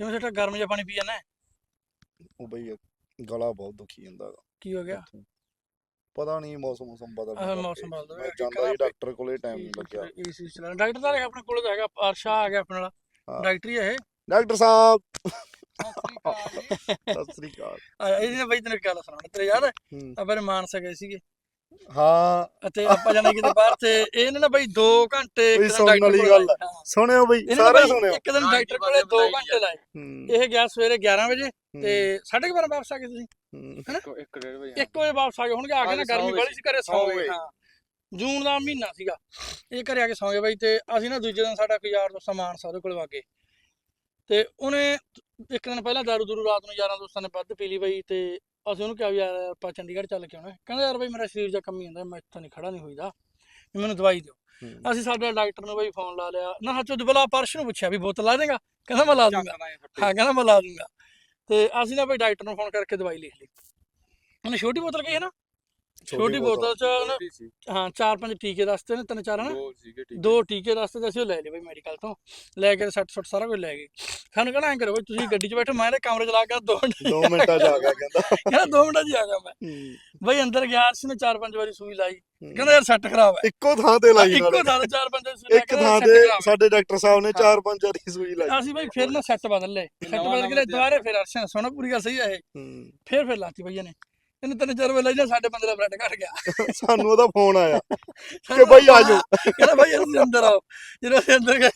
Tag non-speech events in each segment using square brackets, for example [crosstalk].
ਕਿਵੇਂ ਸੱਟਾ ਗਰਮ ਜਿਹਾ ਪਾਣੀ ਪੀ ਜਾਣਾ ਉਹ ਬਈ ਗਲਾ ਬਹੁਤ ਦੁਖੀ ਜਾਂਦਾ ਕੀ ਹੋ ਗਿਆ। ਪਤਾ ਨਹੀਂ ਮੌਸਮ ਮੌਸਮ ਬਦਲ ਆਹ ਮੌਸਮ ਬਦਲਦਾ ਮੈਂ ਹੋਇਆ, ਜਾਂਦਾ ਹੀ ਡਾਕਟਰ ਕੋਲੇ ਟਾਈਮ ਨਹੀਂ ਲੱਗਿਆ। ਏਸੀ ਚਲਾ ਡਾਕਟਰ ਤਾਂ ਆਪਣੇ ਕੋਲ ਤਾਂ ਹੈਗਾ ਅਰਸ਼ਾ ਆ ਗਿਆ ਆਪਣੇ ਨਾਲ। ਡਾਕਟਰ ਹੀ ਡਾਕਟਰ ਸਾਹਿਬ। ਸਤਿ ਸ੍ਰੀ ਅਕਾਲ। ਆ, ਇਹਨੇ ਬਈ ਤੈਨੂੰ ਇੱਕ ਗੱਲ ਸੁਣਾਉਣੀ ਤੇਰੇ ਯਾਦ ਹੈ ਹੂੰ। ਆਪਾਂ ਨੇ ਮਾਨਸਾ ਗਏ ਸੀਗੇ। ਹਾਂ। ਅਤੇ ਆਪਾਂ ਜਾਣਾ ਕਿਤੇ ਬਾਹਰ ਤੇ ਇਹਨੇ ਨਾ ਬਈ 2 ਘੰਟੇ ਬਈ ਇੱਕ ਦਿਨ ਸੁਣਨ ਡਾਕਟਰ ਵਾਲੀ ਕੋਲ ਗੱਲ ਲਾਏ। ਹਾਂ। ਸੁਣਿਓ ਬਈ ਇਹਨੇ ਨਾ ਸਾਰੇ ਬਈ ਸੁਣਿਓ। ਇੱਕ ਦਿਨ ਡਾਕਟਰ ਕੋਲੇ 2 ਬਤਾਈ ਘੰਟੇ ਲਾਏ। ਹੂੰ, ਇਹ ਗਿਆ ਸਵੇਰੇ 11 ਵਜੇ ਤੇ 12:30 ਵਾਪਸ ਆ ਗਏ ਤੁਸੀਂ। ਹੂੰ। ਇੱਕ ਡੇਢ ਵਜੇ 1 ਵਜੇ ਵਾਪਸ ਆ ਗਏ। ਹੋਣਗੇ ਆ ਕੇ ਨਾ ਗਰਮੀ ਸੌਂ ਬੜੀ ਸੀ ਘਰੇ ਸੌਂ ਸੌਂ ਗਏ ਗਏ। ਹਾਂ। ਜੂਨ ਦਾ ਮਹੀਨਾ ਸੀਗਾ। ਇਹ ਘਰੇ ਆ ਕੇ ਸੌਂ ਗਏ ਬਾਈ ਤੇ ਅਸੀਂ ਨਾ ਦੂਜੇ ਦਿਨ ਸਾਡਾ ਕੋਈ ਯਾਰ ਦੋਸਤ ਸਮਾਨ ਸਾ ਉਹਦੇ ਕੋਲ ਵਾਗੇ। ਤੇ ਉਹਨੇ ਇੱਕ ਦਿਨ ਪਹਿਲਾਂ ਦਾਰੂ ਦੂਰੂ ਰਾਤ ਨੂੰ ਯਾਰਾਂ ਦੋਸਤਾਂ ਨੇ ਵੱਧ ਪੀ ਲਈ ਬਾਈ ਤੇ ਅਸੀਂ ਉਹਨੂੰ ਕਿਹਾ ਵੀ ਯਾਰ ਆਪਾਂ ਚੰਡੀਗੜ੍ਹ ਚੱਲ ਕੇ ਆਉਣਾ। ਕਹਿੰਦਾ ਯਾਰ ਬਾਈ ਮੇਰਾ ਸਰੀਰ ਜਿਹਾ ਕੰਮੀ ਜਾਂਦਾ ਮੈਂ ਇੱਥੋਂ ਨਹੀਂ ਖੜਾ ਨਹੀਂ ਹੋਈਦਾ। ਵੀ ਮੈਨੂੰ ਦਵਾਈ ਦਿਓ। ਅਸੀਂ ਸਾਡੇ ਡਾਕਟਰ ਨੂੰ ਬਾਈ ਫੋਨ ਲਾ ਲਿਆ। ਨਾ ਹੱਥੋਂ ਦੁਬਲਾ ਪਰਸ਼ ਨੂੰ ਪੁੱਛਿਆ ਵੀ ਬੋਤਲ ਲਾ ਦੇਗਾ? ਕਹਿੰਦਾ ਮੈਂ ਲਾ ਦੂੰਗਾ। ਹਾਂ ਕਹਿੰਦਾ ਮੈਂ ਲਾ ਦੂੰਗਾ। ਤੇ ਅਸੀਂ ਨਾ ਬਈ ਡਾਕਟਰ ਨੂੰ ਫੋਨ ਕਰਕੇ ਦਵਾਈ ਲਿਖ ਲਈ। ਉਹਨੇ ਛੋਟੀ ਬੋਤਲ ਕਹੀ ਹੈ ਨਾ? ਛੋਟੀ ਬੋਤਲ ਚ ਹਾਂ ਚਾਰ ਪੰਜ ਟੀਕੇ ਦੱਸਦੇ ਨੇ ਤਿੰਨ ਚਾਰ ਹਨਾ। ਦੋ ਸੀਗੇ ਠੀਕ ਦੋ ਟੀਕੇ ਦੱਸਦੇ ਤੇ ਅਸੀਂ ਉਹ ਲੈ ਲਏ ਬਈ ਮੈਡੀਕਲ ਤੋਂ। ਲੈ ਕੇ ਸੱਟ ਸੁੱਟ ਸਾਰਾ ਕੁਝ ਲੈ ਗਏ। ਸਾਨੂੰ ਕਹਿੰਦਾ ਐਂ ਕਰੋ ਬਈ ਤੁਸੀਂ ਗੱਡੀ 'ਚ ਬੈਠੋ ਮੈਂ ਇਹਦੇ ਕਮਰੇ 'ਚ ਲਾ ਕੇ ਦੋ ਮਿੰਟ। ਦੋ ਮਿੰਟਾਂ ਚ ਆ ਗਿਆ ਕਹਿੰਦਾ। ਕਹਿੰਦਾ ਦੋ ਮਿੰਟਾਂ 'ਚ ਹੀ ਆ ਗਿਆ ਮੈਂ। ਹੂੰ, ਬਈ ਅੰਦਰ ਗਿਆ ਸੀ ਨੇ ਚਾਰ ਪੰਜ ਵਾਰੀ ਸੂਈ ਲਾਈ। ਹੂੰ। ਕਹਿੰਦਾ ਯਾਰ ਸੱਟ ਖਰਾਬ ਹੈ। ਇੱਕੋ ਥਾਂ ਤੇ ਲਾਈ ਇੱਕੋ ਨਾਲੇ। ਥਾਂ ਤੇ ਚਾਰ ਪੰਜ ਵਾਰੀ ਸੂਈ ਲਾਈ ਇੱਕ ਥਾਂ ਤੇ। ਸਾਡੇ ਡਾਕਟਰ ਸਾਹਿਬ ਨੇ। ਚਾਰ ਪੰਜ ਵਾਰੀ ਸੂਈ ਲਾਈ। ਅਸੀਂ ਬਈ ਫਿਰ ਨਾ ਸੈੱਟ ਬਦਲ ਲਏ। ਸੈੱਟ ਨਵਾਂ ਬਦਲ ਕੇ ਨਵਾਂ ਦੁਬਾਰੇ ਫਿਰ ਅਰਸ਼ਾਂ ਸੋਣਾ ਪੂਰੀ ਗੱਲ ਸਹੀ ਹੈ ਇਹ। ਹੂੰ। ਫਿਰ ਫਿਰ ਲਾਤੀ ਬਈ ਇਹਨੇ। ਇਹਨੇ ਤਿੰਨ ਚਾਰ ਵੇ ਜਾਂ ਸਾਡੇ ਬੰਦੇ ਦਾ ਬਲੱਡ ਘਟ ਗਿਆ ਸਾਨੂੰ ਉਹਦਾ ਫੋਨ ਆਇਆ ਕਿ ਬਈ ਆ ਜਾਓ ਕਹਿੰਦਾ ਭਾਈ ਅਸੀਂ ਅੰਦਰ ਆਓ ਜਦੋਂ ਅਸੀਂ ਅੰਦਰ ਗਏ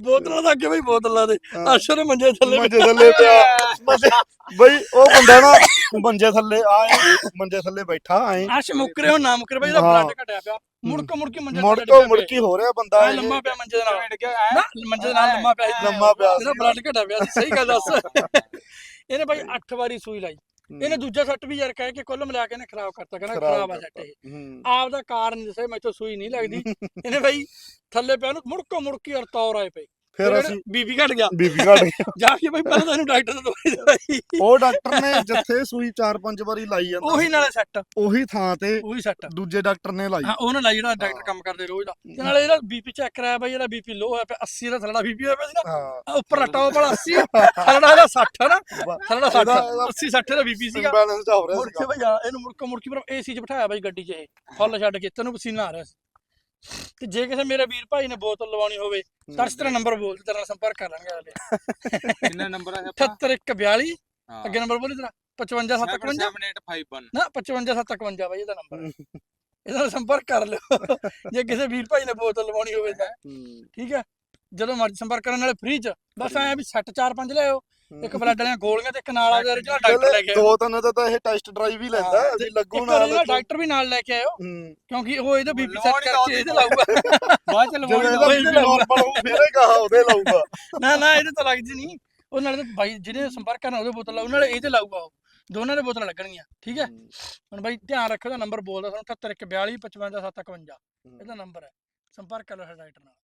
ਬੋਤਲਾਂ ਦਾ ਅੱਗੇ ਬਈ ਬੋਤਲਾਂ ਦੇ। ਅਰਸ਼ਰ ਮੰਜੇ ਥੱਲੇ ਮੰਜੇ ਥੱਲੇ ਪਿਆ ਬਈ ਉਹ ਬੰਦਾ ਨਾ ਮੰਜੇ ਥੱਲੇ ਆਏ ਮੰਜੇ ਥੱਲੇ ਬੈਠਾ ਆਏ ਅਰਸ਼ ਮੁੱਕਰੇ ਹੋ ਨਾ ਮੁੱਕਰੇ ਬਈ ਇਹਦਾ ਹਾਂ। ਬਲੱਡ ਘਟਿਆ ਪਿਆ ਮੁੜਕ ਮੁੜਕੀ ਮੰਜੇ ਮੁੜ ਥੱਲੇ ਤੋਂ ਡਿੱਗਿਆ ਮੁੜਕੀ ਹੋ ਰਿਹਾ ਬੰਦਾ ਇਹ। ਲੰਮਾ ਪਿਆ ਮੰਜੇ ਦੇ ਨਾਲ ਨਾ ਮੰਜੇ ਦੇ ਨਾਲ ਲੰਮਾ ਪਿਆ। ਲੰਮਾ ਪਿਆ ਇਹਦਾ। ਬਲੱਡ ਘਟਿਆ ਪਿਆ ਸਹੀ ਗੱਲ ਦੱਸ ਇਹਨੇ ਬਾਈ 8 ਵਾਰੀ ਸੂਈ ਲਾਈ। ਇਹਨੇ ਦੂਜਾ ਸੱਟ ਵੀ ਯਾਰ ਕਹਿ ਕੇ ਕੁੱਲ ਮਿਲਾ ਕੇ ਇਹਨੇ ਖਰਾਬ ਕਰਤਾ ਕਹਿੰਦਾ ਖਰਾਬ ਆ। ਸੱਟ ਇਹ। ਆਪ ਦਾ ਕਾਰਨ ਦੱਸੇ ਮੈਥੋਂ ਸੂਈ ਨਹੀਂ ਲੱਗਦੀ [laughs] ਇਹਨੇ ਬਾਈ ਥੱਲੇ ਪਿਆ ਨੂੰ ਮੁੜਕੋ ਮੁੜਕੀ ਔਰ ਤੌਰ ਆਏ ਪਈ ਫਿਰ ਅਸੀਂ ਬੀਬੀ ਘਟ ਗਿਆ। ਬੀਬੀ ਘੜ ਗਿਆ। [laughs] ਜਾ ਕੇ ਬਈ ਪਹਿਲਾਂ ਤਾਂ ਇਹਨੂੰ ਡਾਕਟਰ ਤੋਂ ਦਵਾਈ ਦਵਾਈ। ਉਹ ਡਾਕਟਰ ਨੇ ਜਿੱਥੇ ਸੂਈ ਚਾਰ ਪੰਜ ਵਾਰੀ ਲਾਈ ਜਾਂਦਾ ਉਹੀ ਨਾਲੇ ਸੈੱਟ। ਉਹੀ ਥਾਂ ਤੇ ਉਹੀ ਸੈੱਟ। ਦੂਜੇ ਡਾਕਟਰ ਨੇ ਲਾਈ। ਹਾਂ ਉਹਨਾਂ ਲਈ ਜਿਹੜਾ ਡਾਕਟਰ ਕੰਮ ਕਰਦੇ ਰੋਜ਼ ਦਾ। ਤੇ ਨਾਲੇ ਇਹਦਾ ਬੀਪੀ ਚੈੱਕ ਕਰਾਇਆ ਬਈ ਇਹਦਾ ਬੀਪੀ ਲੋ ਹੋਇਆ ਪਿਆ 80 ਦਾ ਥੱਲੜਾ ਬੀਪੀ ਹੋਇਆ ਪਿਆ ਸੀ ਨਾ। ਉੱਪਰ ਟਾਪ ਵਾਲਾ 80 ਥੱਲੜਾ ਇਹਦਾ 60 ਹੈ ਨਾ। ਥੱਲੜਾ 60 ਇਹਦਾ- ਇਹਦਾ 80 60 ਦਾ ਬੀਪੀ ਸੀਗਾ। ਇੰਬੈਲੈਂਸ ਹੋ ਰਿਹਾ ਮੁੜ ਕੇ ਸੀਗਾ। ਬਈ ਇਹਨੂੰ ਮੁੜਕੋ ਮੁੜਕੀ ਪਰ ਏਸੀ 'ਚ ਬਿਠਾਇਆ ਬਈ ਗੱਡੀ 'ਚ ਇਹ। ਫੁੱਲ ਛੱਡ ਕੇ ਤੈਨੂੰ ਪਸੀਨਾ ਆ ਰਿਹਾ ਸੀ। ਤੇ ਜੇ ਕਿਸੇ ਮੇਰੇ ਵੀਰ ਭਾਈ ਨੇ ਬੋਤਲ ਲਵਾਉਣੀ ਹੋਵੇ ਤਾਂ ਇਸ ਤਰ੍ਹਾਂ ਨੰਬਰ ਬੋਲ ਤੇ ਤੇਰੇ ਨਾਲ ਸੰਪਰਕ ਕਰ ਲੈਣਗੇ ਅਗਲੇ। ਕਿੰਨਾ ਨੰਬਰ ਹੈ ਆਪਣਾ? 78142 ਹਾਂ। ਅੱਗੇ ਨੰਬਰ ਬੋਲੀ ਤੇਰਾ। 55751 7851 ਨਾ 55751 ਬਾਈ ਇਹਦਾ ਨੰਬਰ। ਇਹਦਾ ਸੰਪਰਕ ਕਰ ਲਿਓ। ਜੇ ਕਿਸੇ ਵੀਰ ਭਾਈ ਨੇ ਬੋਤਲ ਲਵਾਉਣੀ ਹੋਵੇ ਤਾਂ। ਠੀਕ ਹੈ? ਜਦੋਂ ਮਰਜ਼ੀ ਸੰਪਰਕ ਕਰਨ ਨਾਲੇ ਫ੍ਰੀ ਚ। ਬਸ ਐ ਵੀ ਸੱਟ ਚਾਰ ਪੰਜ ਲਿਆਓ ਇੱਕ ਬਲੱਡ ਵਾਲੀਆਂ ਗੋਲੀਆਂ ਤੇ ਇੱਕ ਨਾਲ ਆ ਜਿਹੜਾ ਡਾਕਟਰ ਲੈ ਕੇ ਆਇਓ ਦੋ ਤਿੰਨ ਦਾ ਤਾਂ ਇਹ ਟੈਸਟ ਡਰਾਈਵ ਹੀ ਲੈਂਦਾ ਵੀ ਲੱਗੂ ਇੱਕ ਨਾ ਵਾਰੀ ਨਾ ਡਾਕਟਰ ਵੀ ਨਾਲ ਲੈ ਕੇ ਆਇਓ ਕਿਉਂਕਿ ਉਹ ਇਹਦਾ ਬੀਪੀ ਸੈੱਟ ਕਰਕੇ ਇਹਦੇ ਲਾਊਗਾ। ਬਾਅਦ ਚ ਲਵਾਉਣੀ ਇਹਦਾ ਨਾਰਮਲ ਹੋਊ ਫਿਰ ਇਹ ਕਹਾ ਉਹਦੇ ਲਾਊਗਾ। ਨਾ ਨਾ ਇਹਦੇ ਤਾਂ ਲੱਗਦੀ ਨਹੀਂ। ਉਹ ਨਾਲੇ ਤਾਂ ਬਾਈ ਜਿਹਨੇ ਸੰਪਰਕ ਕਰਨਾ ਉਹਦੇ ਬੋਤਲ ਲਾਉ ਨਾਲੇ ਇਹਦੇ ਲਾਊਗਾ ਉਹ। ਦੋਨਾਂ ਦੇ ਬੋਤਲਾਂ ਲੱਗਣਗੀਆਂ ਠੀਕ ਹੈ? ਹੁਣ ਬਾਈ ਧਿਆਨ ਰੱਖੋ ਦਾ ਨੰਬਰ ਬੋਲਦਾ ਸਾਨੂੰ 7142 55 751 ਇਹਦਾ ਨੰਬਰ ਹੈ। ਸੰਪਰਕ ਕਰ ਲਓ ਸਾਡੇ ਡਾਕਟਰ ਨਾਲ।